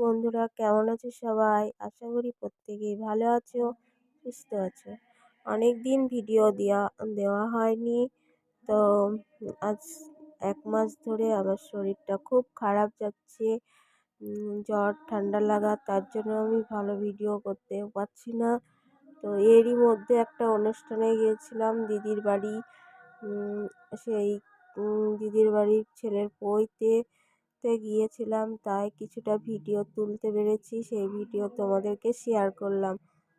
বন্ধুরা, কেমন আছো সবাই? আশা করি প্রত্যেকেই ভালো আছো, সুস্থ আছো। অনেক দিন ভিডিও দেওয়া দেওয়া হয়নি। তো আজ এক মাস ধরে আমার শরীরটা খুব খারাপ যাচ্ছে। জ্বর, ঠান্ডা লাগা, তার জন্য আমি ভালো ভিডিও করতে পারছি না। তো এরই মধ্যে একটা অনুষ্ঠানে গিয়েছিলাম দিদির বাড়ি। সেই দিদির বাড়ির ছেলের পৈতে তে গিয়েছিলাম, তাই কিছুটা ভিডিও তুলতে পেরেছি, সেই ভিডিও তোমাদেরকে শেয়ার করলাম।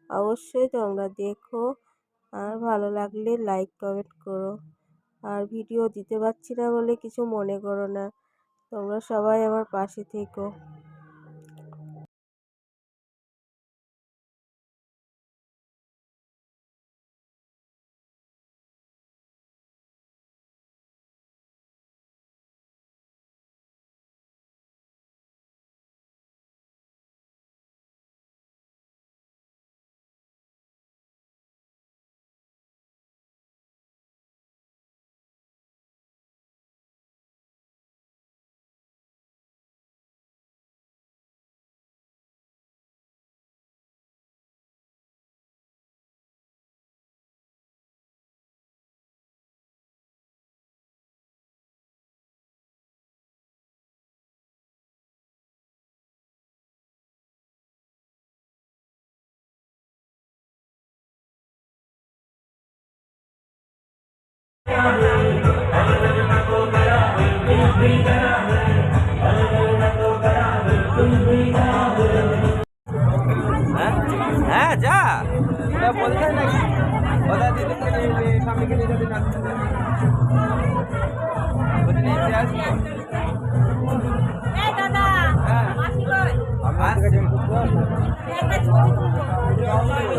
অবশ্যই তোমরা দেখো, আর ভালো লাগলে লাইক কমেন্ট করো। আর ভিডিও দিতে পারছি না বলে কিছু মনে করো না। তোমরা সবাই আমার পাশে থেকো। হ্যাঁ হ্যাঁ যা ওরা বলছে নাকি ওরা দিদিকে নিয়ে স্বামীকে নিয়ে যাবে নাচতে বলছে নিয়ে আসবো এই দাদা হ্যাঁ মাসি কই আমার থেকে একটা ছবি তুলবো